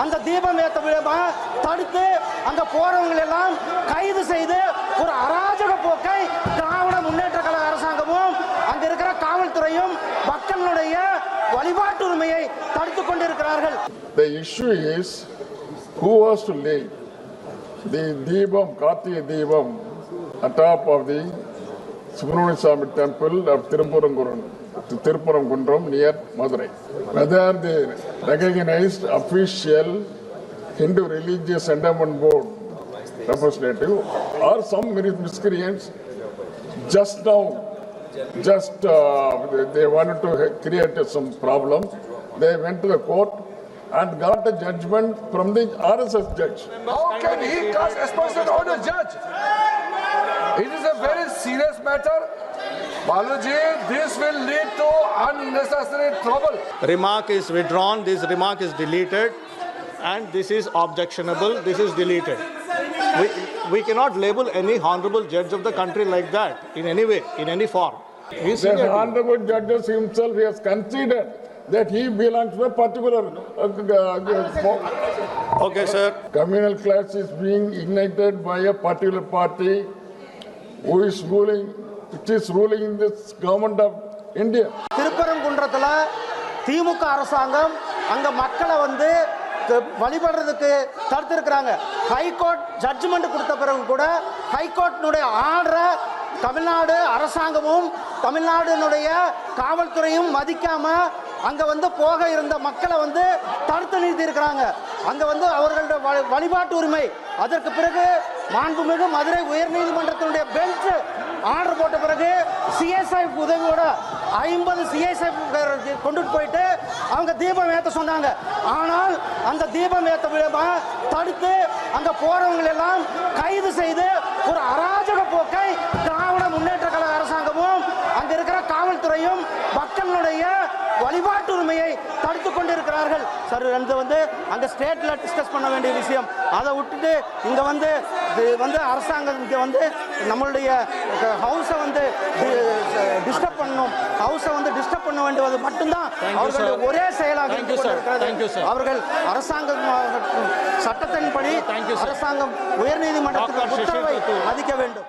அந்த தீபம் ஏத்த விழாவை தடுத்து அங்க போறவங்களை எல்லாம் கைது செய்து ஒரு அராஜக போக்கை திராவிட முன்னேற்ற கழக அரசாங்கமும் அங்க இருக்கிற காவல்துறையும் மக்களுடைய வழிபாட்டு உரிமையை தடுத்துக் கொண்டிருக்கிறார்கள். The issue is who was to lay the தீபம் Karthigai Deepam atop of the Swami temple of Tirupuranguram, Tirupuramgundram near Madurai. Whether the recognized official Hindu Religious Endowment Board representative or some miscreants just now, just uh, they- wanted to create some problem. They went to the court and got a judgment from the RSS judge. How can he cast aspersion on a judge? It is a very serious matter. Baluji, this will lead to unnecessary trouble. remark is withdrawn, this remark is deleted, and this is objectionable, this is deleted. We, we cannot label any honorable judge of the country like that in any way, in any form. The honorable judge himself he has considered that he belongs to a particular uh, uh, Okay, sir. communal class is being ignited by a particular party who is ruling, it is ruling in this government of India. திருப்பரங்குன்றத்தில் திமுக அரசாங்கம் அங்க மக்களை வந்து வழிபடுறதுக்கு தடுத்திருக்கிறாங்க. High court judgement கொடுத்த பிறகு கூட ஹைகோர்ட்டினுடைய ஆர்டரை தமிழ்நாடு அரசாங்கமும் தமிழ்நாடுனுடைய காவல்துறையும் மதிக்காம அங்க வந்து போக இருந்த மக்களை வந்து தடுத்து நிறுத்தி இருக்கிறாங்க அங்கே வந்து அவர்களுடைய வழி- வழிபாட்டு உரிமை. அதற்கு பிறகு மாண்புமிகு மதுரை உயர்நீதிமன்றத்தினுடைய பெஞ்ச் ஆர்டர் போட்ட பிறகு சிஎஸ்ஐ உதவியோட ஐம்பது சிஎஸ்ஐ கொண்டுட்டு போயிட்டு அவங்க தீபம் ஏற்ற சொன்னாங்க. ஆனால் அந்த தீபம் ஏற்ற விதமாக தடுத்து அங்கே போகிறவங்களெல்லாம் எல்லாம் கைது செய்து ஒரு அராஜக போக்கை திராவிட முன்னேற்ற கழக அரசாங்கமும் அங்கே இருக்கிற காவல்துறையும் வழிபாட்டு உரிமையை தடுத்துக் கொண்டிருக்கிறார்கள் சார் இது வந்து அங்க ஸ்டேட்ல டிஸ்கஸ் பண்ண வேண்டிய விஷயம் அதை விட்டுட்டு இங்க வந்து இது வந்து அரசாங்கம் இங்க வந்து நம்மளுடைய ஹவுஸை வந்து டிஸ்டர்ப் பண்ணணும் ஹவுஸை வந்து டிஸ்டர்ப் பண்ண வேண்டியது மட்டும்தான் அவர்களுடைய. ஒரே செயலாக. அவர்கள் அரசாங்கம் சட்டத்தின்படி. அரசாங்கம் உயர்நீதிமன்றத்தின் Dr. உத்தரவை. மதிக்க வேண்டும்